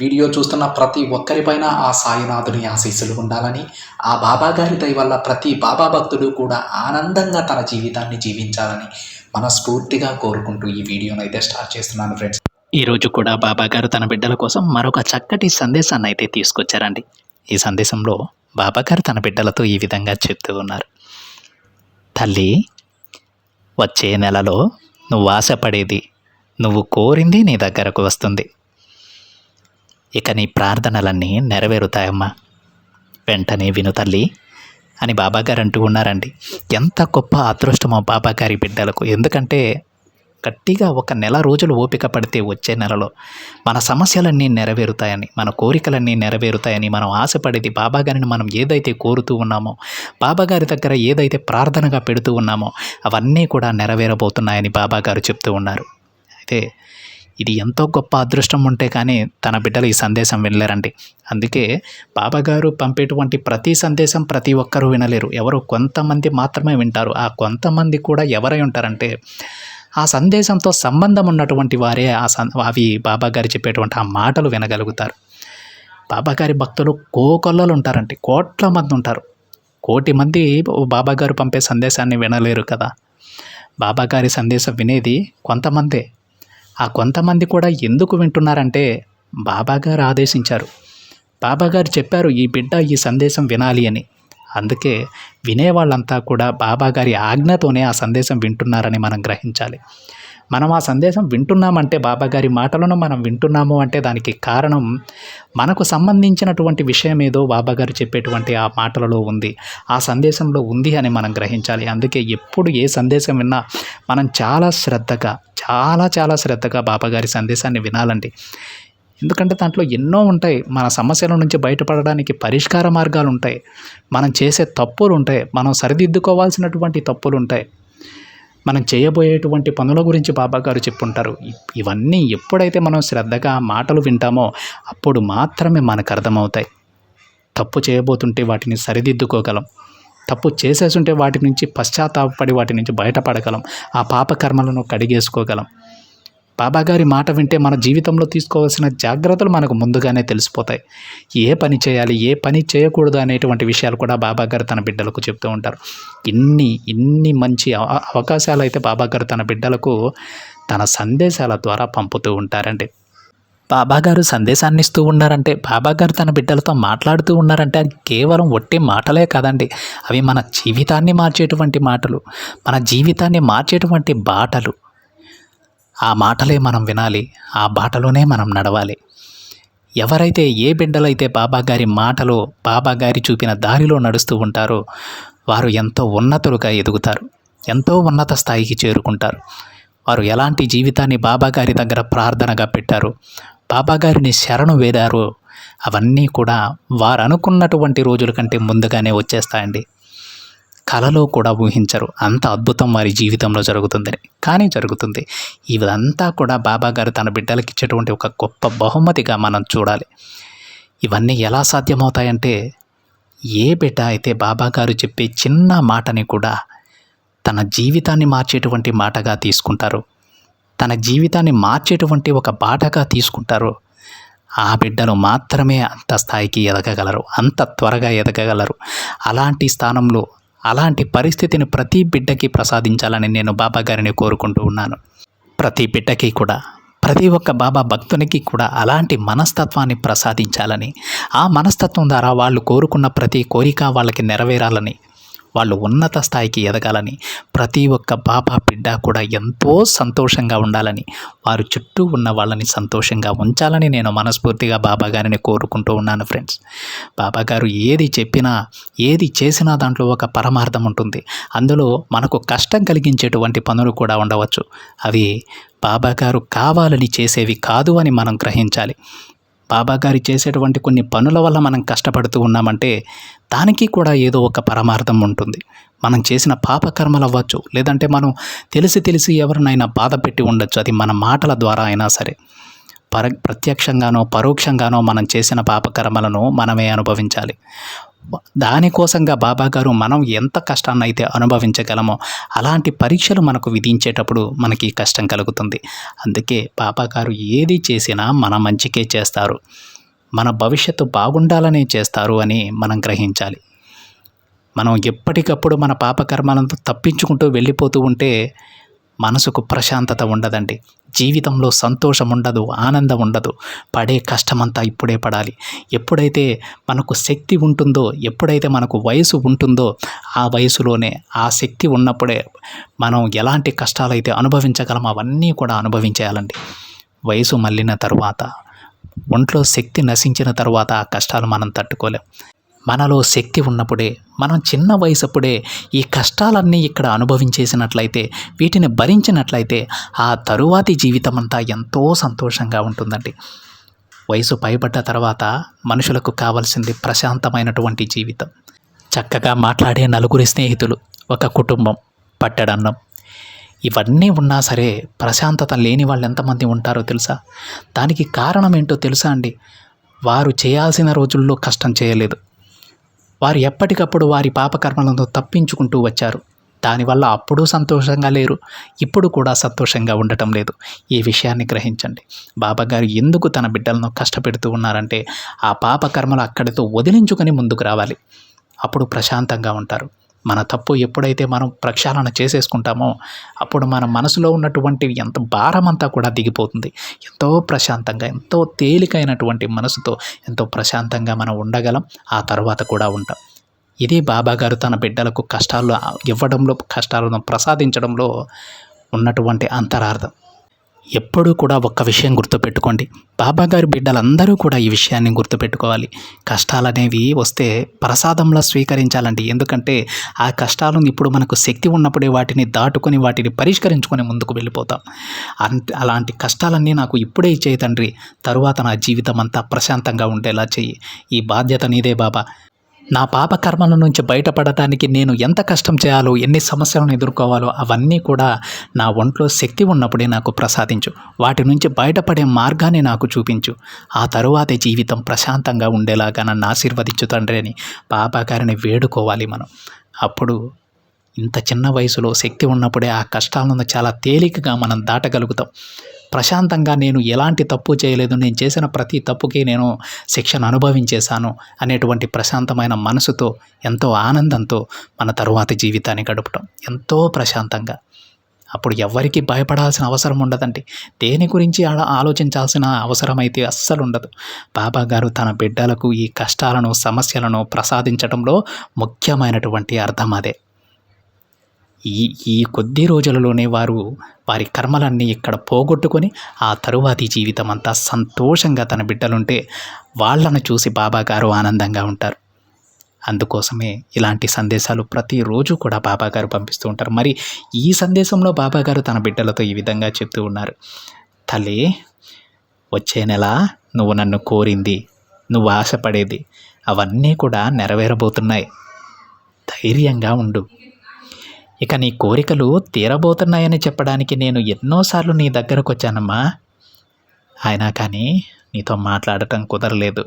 Video చూస్తున్న ప్రతి ఒక్కరిపైన ఆ సాయినాథుని ఆశీస్సులు ఉండాలని ఆ బాబా గారి దయ వల్ల ప్రతి బాబా భక్తుడు కూడా ఆనందంగా తన జీవితాన్ని జీవించాలని మనస్ఫూర్తిగా కోరుకుంటూ ఈ వీడియోను అయితే స్టార్ట్ చేస్తున్నాను ఫ్రెండ్స్. ఈరోజు కూడా బాబా గారు తన బిడ్డల కోసం మరొక చక్కటి సందేశాన్ని అయితే తీసుకొచ్చారండి. ఈ సందేశంలో బాబా గారు తన బిడ్డలతో ఈ విధంగా చెప్తూ ఉన్నారు. తల్లి వచ్చే నెలలో నువ్వు ఆశపడేది నువ్వు కోరింది నీ దగ్గరకు వస్తుంది. ఇక నీ ప్రార్థనలన్నీ నెరవేరుతాయమ్మా. వెంటనే విను తల్లి అని బాబాగారు అంటూ ఉన్నారండి. ఎంత గొప్ప అదృష్టమో బాబాగారి బిడ్డలకు. ఎందుకంటే గట్టిగా ఒక నెల రోజులు ఓపిక పడితే వచ్చే నెలలో మన సమస్యలన్నీ నెరవేరుతాయని మన కోరికలన్నీ నెరవేరుతాయని మనం ఆశపడేది బాబాగారిని మనం ఏదైతే కోరుతూ ఉన్నామో బాబాగారి దగ్గర ఏదైతే ప్రార్థనగా పెడుతూ ఉన్నామో అవన్నీ కూడా నెరవేరబోతున్నాయని బాబాగారు చెప్తూ ఉన్నారు. అయితే ఇది ఎంతో గొప్ప అదృష్టం ఉంటే కానీ తన బిడ్డలు ఈ సందేశం వినలేరండి. అందుకే బాబాగారు పంపేటువంటి ప్రతి సందేశం ప్రతి ఒక్కరూ వినలేరు. ఎవరు కొంతమంది మాత్రమే వింటారు. ఆ కొంతమంది కూడా ఎవరై ఉంటారంటే ఆ సందేశంతో సంబంధం ఉన్నటువంటి వారే ఆ సం అవి బాబాగారు చెప్పేటువంటి ఆ మాటలు వినగలుగుతారు. బాబాగారి భక్తులు కోకొల్లలు ఉంటారంటే కోట్ల మంది ఉంటారు. కోటి మంది బాబాగారు పంపే సందేశాన్ని వినలేరు కదా. బాబాగారి సందేశం వినేది కొంతమందే. ఆ కొంతమంది కూడా ఎందుకు వింటున్నారంటే బాబాగారు ఆదేశించారు. బాబాగారు చెప్పారు ఈ బిడ్డ ఈ సందేశం వినాలి అని. అందుకే వినేవాళ్ళంతా కూడా బాబాగారి ఆజ్ఞతోనే ఆ సందేశం వింటున్నారని మనం గ్రహించాలి. మనం ఆ సందేశం వింటున్నామంటే బాబాగారి మాటలను మనం వింటున్నాము అంటే దానికి కారణం మనకు సంబంధించినటువంటి విషయం ఏదో బాబాగారు చెప్పేటువంటి ఆ మాటలలో ఉంది. ఆ సందేశంలో ఉంది అని మనం గ్రహించాలి. అందుకే ఎప్పుడు ఏ సందేశం విన్నా మనం చాలా శ్రద్ధగా చాలా చాలా శ్రద్ధగా బాబాగారి సందేశాన్ని వినాలండి. ఎందుకంటే దాంట్లో ఎన్నో ఉంటాయి. మన సమస్యల నుంచి బయటపడడానికి పరిష్కార మార్గాలు ఉంటాయి. మనం చేసే తప్పులు ఉంటాయి. మనం సరిదిద్దుకోవాల్సినటువంటి తప్పులు ఉంటాయి. మనం చేయబోయేటువంటి పనుల గురించి బాబా గారు చెప్పుంటారు. ఇవన్నీ ఎప్పుడైతే మనం శ్రద్ధగా మాటలు వింటామో అప్పుడు మాత్రమే మనకు అర్థమవుతాయి. తప్పు చేయబోతుంటే వాటిని సరిదిద్దుకోగలం. తప్పు చేసేసుంటే వాటి నుంచి పశ్చాత్తాపడి వాటి నుంచి బయటపడగలం. ఆ పాపకర్మలను కడిగేసుకోగలం. బాబాగారి మాట వింటే మన జీవితంలో తీసుకోవాల్సిన జాగ్రత్తలు మనకు ముందుగానే తెలిసిపోతాయి. ఏ పని చేయాలి ఏ పని చేయకూడదు అనేటువంటి విషయాలు కూడా బాబాగారు తన బిడ్డలకు చెప్తూ ఉంటారు. ఇన్ని ఇన్ని మంచి అవ- అవకాశాలు అయితే బాబాగారు తన బిడ్డలకు తన సందేశాల ద్వారా పంపుతూ ఉంటారండి. బాబాగారు సందేశాన్ని ఇస్తూ ఉన్నారంటే బాబాగారు తన బిడ్డలతో మాట్లాడుతూ ఉన్నారంటే అది కేవలం ఒట్టి మాటలే కాదండి. అవి మన జీవితాన్ని మార్చేటువంటి మాటలు మన జీవితాన్ని మార్చేటువంటి బాటలు. ఆ మాటలే మనం వినాలి ఆ బాటలోనే మనం నడవాలి. ఎవరైతే ఏ బిడ్డలైతే బాబాగారి మాటలో బాబాగారి చూపిన దారిలో నడుస్తూ ఉంటారో వారు ఎంతో ఉన్నతులుగా ఎదుగుతారు ఎంతో ఉన్నత స్థాయికి చేరుకుంటారు. వారు ఎలాంటి జీవితాన్ని బాబాగారి దగ్గర ప్రార్థనగా పెట్టారు బాబాగారిని శరణు వేదారు అవన్నీ కూడా వారు అనుకున్నటువంటి రోజుల కంటే ముందుగానే వచ్చేస్తాయండి. కలలో కూడా ఊహించరు. అంత అద్భుతం వారి జీవితంలో జరుగుతుందని. కానీ జరుగుతుంది. ఇదంతా కూడా బాబా గారు తన బిడ్డలకి ఇచ్చేటువంటి ఒక గొప్ప బహుమతిగా మనం చూడాలి. ఇవన్నీ ఎలా సాధ్యమవుతాయంటే ఏ బిడ్డ అయితే బాబా గారు చెప్పే చిన్న మాటని కూడా తన జీవితాన్ని మార్చేటువంటి మాటగా తీసుకుంటారు తన జీవితాన్ని మార్చేటువంటి ఒక బాటగా తీసుకుంటారు ఆ బిడ్డలు మాత్రమే అంత స్థాయికి ఎదగగలరు. అంత త్వరగా ఎదగగలరు. అలాంటి స్థానంలో అలాంటి పరిస్థితిని ప్రతి బిడ్డకి ప్రసాదించాలని నేను బాబా గారిని కోరుకుంటూ ఉన్నాను. ప్రతి బిడ్డకి కూడా ప్రతి ఒక్క బాబా భక్తునికి కూడా అలాంటి మనస్తత్వాన్ని ప్రసాదించాలని ఆ మనస్తత్వం ద్వారా వాళ్ళు కోరుకున్న ప్రతి కోరిక వాళ్ళకి నెరవేరాలని వాళ్ళు ఉన్నత స్థాయికి ఎదగాలని ప్రతి ఒక్క బాబా బిడ్డ కూడా ఎంతో సంతోషంగా ఉండాలని వారు చుట్టూ ఉన్న వాళ్ళని సంతోషంగా ఉంచాలని నేను మనస్ఫూర్తిగా బాబా గారిని కోరుకుంటూ ఉన్నాను ఫ్రెండ్స్. బాబా గారు ఏది చెప్పినా ఏది చేసినా దాంట్లో ఒక పరమార్థం ఉంటుంది. అందులో మనకు కష్టం కలిగించేటువంటి పనులు కూడా ఉండవచ్చు. అవి బాబా గారు కావాలని చేసేవి కాదు అని మనం గ్రహించాలి. బాబాగారి చేసేటువంటి కొన్ని పనుల వల్ల మనం కష్టపడుతూ ఉన్నామంటే దానికి కూడా ఏదో ఒక పరమార్థం ఉంటుంది. మనం చేసిన పాపకర్మలు అవ్వచ్చు లేదంటే మనం తెలిసి తెలిసి ఎవరినైనా బాధ పెట్టి ఉండొచ్చు అది మన మాటల ద్వారా అయినా సరే. పర ప్రత్యక్షంగానో పరోక్షంగానో మనం చేసిన పాపకర్మలను మనమే అనుభవించాలి. దానికోసంగా బాబాగారు మనం ఎంత కష్టాన్ని అయితే అనుభవించగలమో అలాంటి పరీక్షలు మనకు విధించేటప్పుడు మనకి కష్టం కలుగుతుంది. అందుకే బాబాగారు ఏది చేసినా మన మంచికే చేస్తారు. మన భవిష్యత్తు బాగుండాలనే చేస్తారు అని మనం గ్రహించాలి. మనం ఎప్పటికప్పుడు మన పాపకర్మలను తప్పించుకుంటూ వెళ్ళిపోతూ ఉంటే మనసుకు ప్రశాంతత ఉండదండి. జీవితంలో సంతోషం ఉండదు ఆనందం ఉండదు. పడే కష్టమంతా ఇప్పుడే పడాలి. ఎప్పుడైతే మనకు శక్తి ఉంటుందో ఎప్పుడైతే మనకు వయసు ఉంటుందో ఆ వయసులోనే ఆ శక్తి ఉన్నప్పుడే మనం ఎలాంటి కష్టాలైతే అనుభవించగలమో అవన్నీ కూడా అనుభవించేయాలండి. వయసు మళ్ళిన తరువాత ఒంట్లో శక్తి నశించిన తర్వాత ఆ కష్టాలు మనం తట్టుకోలేం. మనలో శక్తి ఉన్నప్పుడే మనం చిన్న వయసప్పుడే ఈ కష్టాలన్నీ ఇక్కడ అనుభవించేసినట్లయితే వీటిని భరించినట్లయితే ఆ తరువాతి జీవితం అంతా ఎంతో సంతోషంగా ఉంటుందండి. వయసు పైబడ్డ తర్వాత మనుషులకు కావలసింది ప్రశాంతమైనటువంటి జీవితం. చక్కగా మాట్లాడే నలుగురి స్నేహితులు ఒక కుటుంబం పట్టడన్నం. ఇవన్నీ ఉన్నా సరే ప్రశాంతత లేని వాళ్ళు ఎంతమంది ఉంటారో తెలుసా? దానికి కారణం ఏంటో తెలుసా అండి? వారు చేయాల్సిన రోజుల్లో కష్టం చేయలేదు. వారు ఎప్పటికప్పుడు వారి పాపకర్మలను తప్పించుకుంటూ వచ్చారు. దానివల్ల అప్పుడు సంతోషంగా లేరు. ఇప్పుడు కూడా సంతోషంగా ఉండటం లేదు. ఈ విషయాన్ని గ్రహించండి. బాబా గారు ఎందుకు తన బిడ్డలను కష్టపెడుతూ ఉన్నారంటే ఆ పాపకర్మలు అక్కడితో వదిలించుకొని ముందుకు రావాలి. అప్పుడు ప్రశాంతంగా ఉంటారు. మన తప్పు ఎప్పుడైతే మనం ప్రక్షాళన చేసేసుకుంటామో అప్పుడు మన మనసులో ఉన్నటువంటి ఎంత భారం అంతా కూడా దిగిపోతుంది. ఎంతో ప్రశాంతంగా ఎంతో తేలికైనటువంటి మనసుతో ఎంతో ప్రశాంతంగా మనం ఉండగలం ఆ తర్వాత కూడా ఉంటాం. ఇది బాబా గారు తన బిడ్డలకు కష్టాలు ఇవ్వడంలో కష్టాలను ప్రసాదించడంలో ఉన్నటువంటి అంతరార్థం. ఎప్పుడూ కూడా ఒక్క విషయం గుర్తుపెట్టుకోండి. బాబా గారి బిడ్డలందరూ కూడా ఈ విషయాన్ని గుర్తుపెట్టుకోవాలి. కష్టాలు అనేవి వస్తే ప్రసాదంలా స్వీకరించాలండి. ఎందుకంటే ఆ కష్టాలను ఇప్పుడు మనకు శక్తి ఉన్నప్పుడే వాటిని దాటుకొని వాటిని పరిష్కరించుకొని ముందుకు వెళ్ళిపోతాం. అంత అలాంటి కష్టాలన్నీ నాకు ఇప్పుడే ఇచ్చేయి తండ్రి. తరువాత నా జీవితం అంతా ప్రశాంతంగా ఉండేలా చెయ్యి. ఈ బాధ్యత నీదే బాబా. నా పాప కర్మల నుంచి బయటపడటానికి నేను ఎంత కష్టం చేయాలో ఎన్ని సమస్యలను ఎదుర్కోవాలో అవన్నీ కూడా నా ఒంట్లో శక్తి ఉన్నప్పుడే నాకు ప్రసాదించు. వాటి నుంచి బయటపడే మార్గాన్ని నాకు చూపించు. ఆ తరువాతే జీవితం ప్రశాంతంగా ఉండేలాగా నన్ను ఆశీర్వదించు తండ్రి అని పాపగారిని వేడుకోవాలి మనం. అప్పుడు ఇంత చిన్న వయసులో శక్తి ఉన్నప్పుడే ఆ కష్టాలను చాలా తేలికగా మనం దాటగలుగుతాం. ప్రశాంతంగా నేను ఎలాంటి తప్పు చేయలేదు నేను చేసిన ప్రతి తప్పుకి నేను శిక్షను అనుభవించేశాను అనేటువంటి ప్రశాంతమైన మనసుతో ఎంతో ఆనందంతో మన తరువాతి జీవితాన్ని గడపటం ఎంతో ప్రశాంతంగా. అప్పుడు ఎవరికి భయపడాల్సిన అవసరం ఉండదండి. దేని గురించి ఆలోచించాల్సిన అవసరం అయితే అస్సలు ఉండదు. బాబా గారు తన బిడ్డలకు ఈ కష్టాలను సమస్యలను ప్రసాదించడంలో ముఖ్యమైనటువంటి అర్థం అదే. ఈ ఈ కొద్ది రోజులలోనే వారు వారి కర్మలన్నీ ఇక్కడ పోగొట్టుకొని ఆ తరువాతి జీవితం అంతా సంతోషంగా తన బిడ్డలుంటే వాళ్ళను చూసి బాబా గారు ఆనందంగా ఉంటారు. అందుకోసమే ఇలాంటి సందేశాలు ప్రతిరోజు కూడా బాబాగారు పంపిస్తూ ఉంటారు. మరి ఈ సందేశంలో బాబాగారు తన బిడ్డలతో ఈ విధంగా చెప్తూ ఉన్నారు. తల్లి వచ్చే నెల నువ్వు నన్ను కోరింది నువ్వు ఆశపడేది అవన్నీ కూడా నెరవేరబోతున్నాయి. ధైర్యంగా ఉండు. ఇక నీ కోరికలు తీరబోతున్నాయని చెప్పడానికి నేను ఎన్నోసార్లు నీ దగ్గరకు వచ్చానమ్మా అయినా కానీ నీతో మాట్లాడటం కుదరలేదు.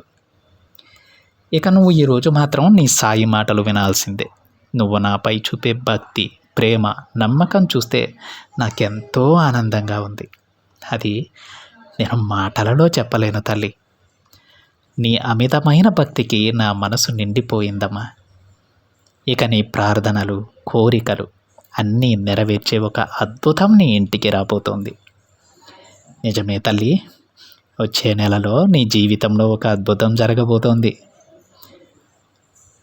ఇక నువ్వు ఈరోజు మాత్రం నీ సాయి మాటలు వినాల్సిందే. నువ్వు నాపై చూపే భక్తి ప్రేమ నమ్మకం చూస్తే నాకెంతో ఆనందంగా ఉంది. అది నేను మాటలలో చెప్పలేను తల్లి. నీ అమితమైన భక్తికి నా మనసు నిండిపోయిందమ్మా. ఇక నీ ప్రార్థనలు కోరికలు అన్నీ నెరవేర్చే ఒక అద్భుతం నీ ఇంటికి రాబోతోంది. నిజమే తల్లి వచ్చే నెలలో నీ జీవితంలో ఒక అద్భుతం జరగబోతోంది.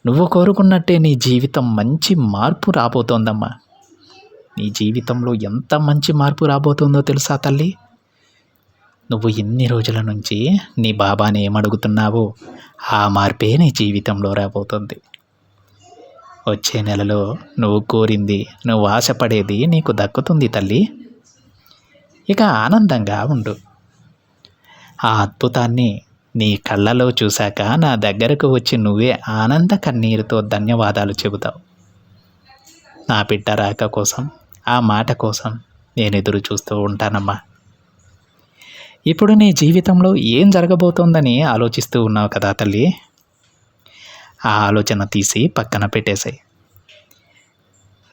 నువ్వు కోరుకున్నట్టే నీ జీవితం మంచి మార్పు రాబోతోందమ్మా. నీ జీవితంలో ఎంత మంచి మార్పు రాబోతుందో తెలుసా తల్లి? నువ్వు ఎన్ని రోజుల నుంచి నీ బాబాని ఏమడుగుతున్నావో ఆ మార్పే నీ జీవితంలో రాబోతుంది. వచ్చే నెలలో నువ్వు కోరింది నువ్వు ఆశపడేది నీకు దక్కుతుంది తల్లి. ఇక ఆనందంగా ఉండు. ఆ అద్భుతాన్ని నీ కళ్ళలో చూశాక నా దగ్గరకు వచ్చి నువ్వే ఆనంద కన్నీరుతో ధన్యవాదాలు చెబుతావు. నా బిడ్డ రాక కోసం ఆ మాట కోసం నేను ఎదురు చూస్తూ ఉంటానమ్మా. ఇప్పుడు నీ జీవితంలో ఏం జరగబోతోందని ఆలోచిస్తూ ఉన్నావు కదా తల్లి? ఆ ఆలోచన తీసి పక్కన పెట్టేశాయి.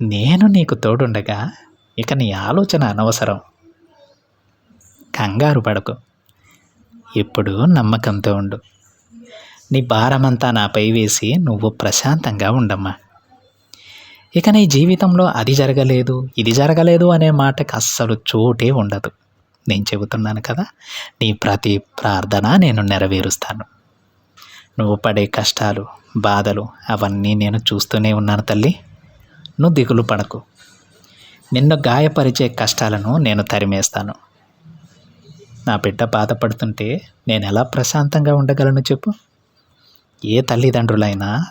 నేను నీకు తోడుండగా ఇక నీ ఆలోచన అనవసరం. కంగారు పడకు. ఎప్పుడు నమ్మకంతో ఉండు. నీ భారమంతా నాపై వేసి నువ్వు ప్రశాంతంగా ఉండమ్మా. ఇక నీ జీవితంలో అది జరగలేదు ఇది జరగలేదు అనే మాటకు అస్సలు చోటే ఉండదు. నేను చెబుతున్నాను కదా నీ ప్రతి ప్రార్థన నేను నెరవేరుస్తాను. నువ్వు పడే కష్టాలు బాధలు అవన్నీ నేను చూస్తూనే ఉన్నాను తల్లి. నువ్వు దిగులు పడకు. నిన్ను గాయపరిచే కష్టాలను నేను తరిమేస్తాను. నా బిడ్డ బాధపడుతుంటే నేను ఎలా ప్రశాంతంగా ఉండగలను చెప్పు? ఏ తల్లిదండ్రులైనా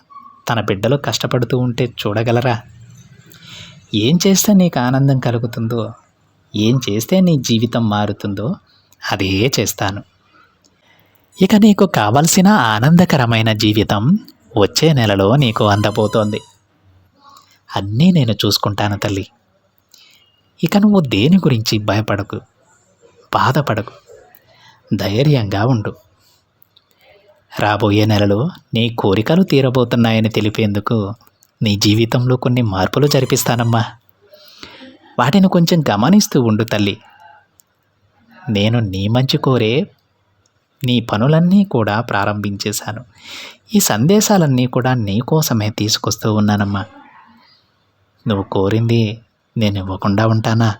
తన బిడ్డలు కష్టపడుతూ ఉంటే చూడగలరా? ఏం చేస్తే నీకు ఆనందం కలుగుతుందో ఏం చేస్తే నీ జీవితం మారుతుందో అదే చేస్తాను. ఇక నీకు కావలసిన ఆనందకరమైన జీవితం వచ్చే నెలలో నీకు అందబోతోంది. అన్నీ నేను చూసుకుంటాను తల్లి. ఇక నువ్వు దేని గురించి భయపడకు బాధపడకు ధైర్యంగా ఉండు. రాబోయే నెలలో నీ కోరికలు తీరబోతున్నాయని తెలిపేందుకు నీ జీవితంలో కొన్ని మార్పులు జరిపిస్తానమ్మా. వాటిని కొంచెం గమనిస్తూ ఉండు తల్లి. నేను నీ మంచి కోరే నీ పనులన్నీ కూడా ప్రారంభించేశాను. ఈ సందేశాలన్నీ కూడా నీ కోసమే తీసుకొస్తూ ఉన్నానమ్మా. నువ్వు కోరింది నేను ఇవ్వకుండా ఉంటానా?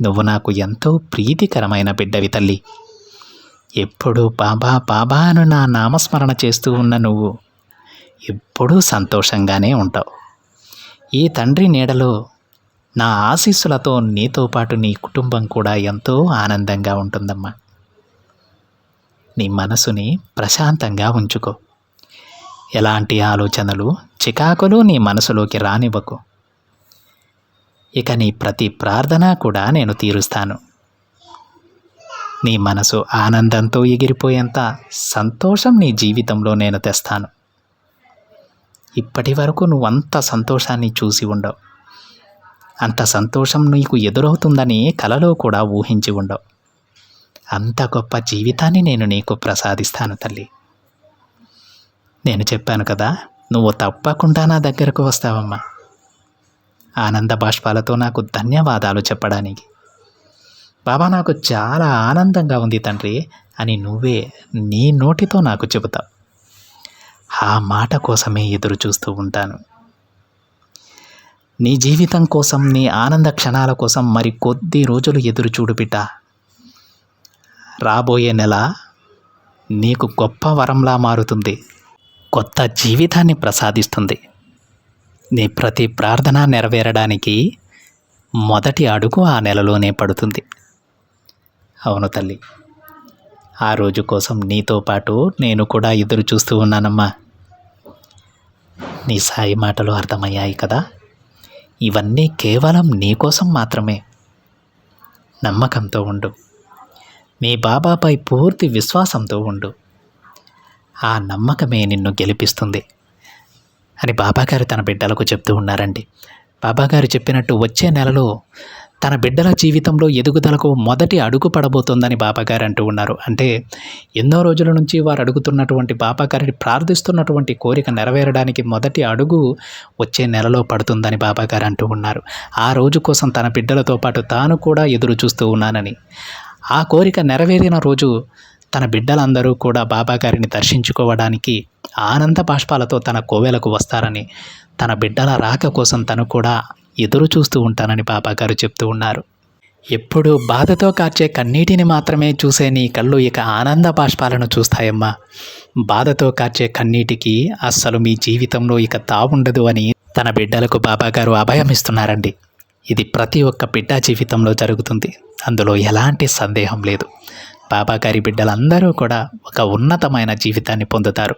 నువ్వు నాకు ఎంతో ప్రీతికరమైన బిడ్డవి తల్లి. ఎప్పుడు బాబా బాబా అని నా నామస్మరణ చేస్తూ ఉన్న నువ్వు ఎప్పుడూ సంతోషంగానే ఉంటావు. ఈ తండ్రి నీడలో నా ఆశీస్సులతో నీతో పాటు నీ కుటుంబం కూడా ఎంతో ఆనందంగా ఉంటుందమ్మా. నీ మనసుని ప్రశాంతంగా ఉంచుకో. ఎలాంటి ఆలోచనలు చికాకులు నీ మనసులోకి రానివ్వకు. ఇక నీ ప్రతి ప్రార్థన కూడా నేను తీరుస్తాను. నీ మనసు ఆనందంతో ఎగిరిపోయేంత సంతోషం నీ జీవితంలో నేను తెస్తాను. ఇప్పటి వరకు నువ్వు అంత సంతోషాన్ని చూసి ఉండవు. అంత సంతోషం నీకు ఎదురవుతుందని కలలో కూడా ఊహించి ఉండవు. అంత గొప్ప జీవితాన్ని నేను నీకు ప్రసాదిస్తాను తల్లి. నేను చెప్పాను కదా నువ్వు తప్పకుండా నా దగ్గరకు వస్తావమ్మా. ఆనంద బాష్పాలతో నాకు ధన్యవాదాలు చెప్పడానికి. బాబా నాకు చాలా ఆనందంగా ఉంది తండ్రి అని నువ్వే నీ నోటితో నాకు చెబుతావు. ఆ మాట కోసమే ఎదురు చూస్తూ ఉంటాను. నీ జీవితం కోసం నీ ఆనంద క్షణాల కోసం మరి కొద్ది రోజులు ఎదురు చూడు బిడ్డ. రాబోయే నెల నీకు గొప్ప వరంలా మారుతుంది. కొత్త జీవితాన్ని ప్రసాదిస్తుంది. నీ ప్రతి ప్రార్థన నెరవేరడానికి మొదటి అడుగు ఆ నెలలోనే పడుతుంది. అవును తల్లి ఆ రోజు కోసం నీతో పాటు నేను కూడా ఎదురు చూస్తూ ఉన్నానమ్మా. నీ సాయి మాటలు అర్థమయ్యాయి కదా? ఇవన్నీ కేవలం నీ కోసం మాత్రమే. నమ్మకంతో ఉండు. నీ బాబాపై పూర్తి విశ్వాసంతో ఉండు. ఆ నమ్మకమే నిన్ను గెలిపిస్తుంది. అని బాబాగారు తన బిడ్డలకు చెప్తూ ఉన్నారండి. బాబాగారు చెప్పినట్టు వచ్చే నెలలో తన బిడ్డల జీవితంలో ఎదుగుదలకు మొదటి అడుగు పడబోతోందని బాబాగారు అంటూ ఉన్నారు. అంటే ఎన్నో రోజుల నుంచి వారు అడుగుతున్నటువంటి బాబాగారిని ప్రార్థిస్తున్నటువంటి కోరిక నెరవేరడానికి మొదటి అడుగు వచ్చే నెలలో పడుతుందని బాబాగారు అంటూ ఉన్నారు. ఆ రోజు కోసం తన బిడ్డలతో పాటు తాను కూడా ఎదురు చూస్తూ ఉన్నానని. ఆ కోరిక నెరవేరిన రోజు తన బిడ్డలందరూ కూడా బాబాగారిని దర్శించుకోవడానికి ఆనంద బాష్పాలతో తన కోవెలకు వస్తారని తన బిడ్డల రాక కోసం తను కూడా ఎదురు చూస్తూ ఉంటానని బాబాగారు చెప్తూ ఉన్నారు. ఎప్పుడు బాధతో కార్చే కన్నీటిని మాత్రమే చూసే నీ కళ్ళు ఇక ఆనంద బాష్పాలను చూస్తాయమ్మా. బాధతో కార్చే కన్నీటికి అస్సలు మీ జీవితంలో ఇక తావుండదు అని తన బిడ్డలకు బాబాగారు అభయమిస్తున్నారండి. ఇది ప్రతి ఒక్క బిడ్డ జీవితంలో జరుగుతుంది. అందులో ఎలాంటి సందేహం లేదు. బాబాగారి బిడ్డలందరూ కూడా ఒక ఉన్నతమైన జీవితాన్ని పొందుతారు.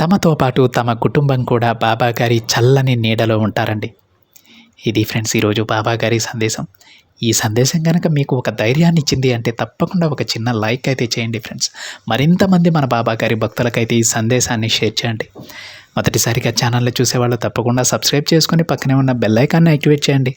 తమతో పాటు తమ కుటుంబం కూడా బాబాగారి చల్లని నీడలో ఉంటారండి. ఇది ఫ్రెండ్స్ ఈరోజు బాబాగారి సందేశం. ఈ సందేశం కనుక మీకు ఒక ధైర్యాన్ని ఇచ్చింది అంటే తప్పకుండా ఒక చిన్న లైక్ అయితే చేయండి ఫ్రెండ్స్. మరింతమంది మన బాబా గారి భక్తులకైతే ఈ సందేశాన్ని షేర్ చేయండి. మొదటిసారిగా ఛానల్లో చూసేవాళ్ళు తప్పకుండా సబ్స్క్రైబ్ చేసుకొని పక్కనే ఉన్న బెల్ ఐకాన్ని యాక్టివేట్ చేయండి.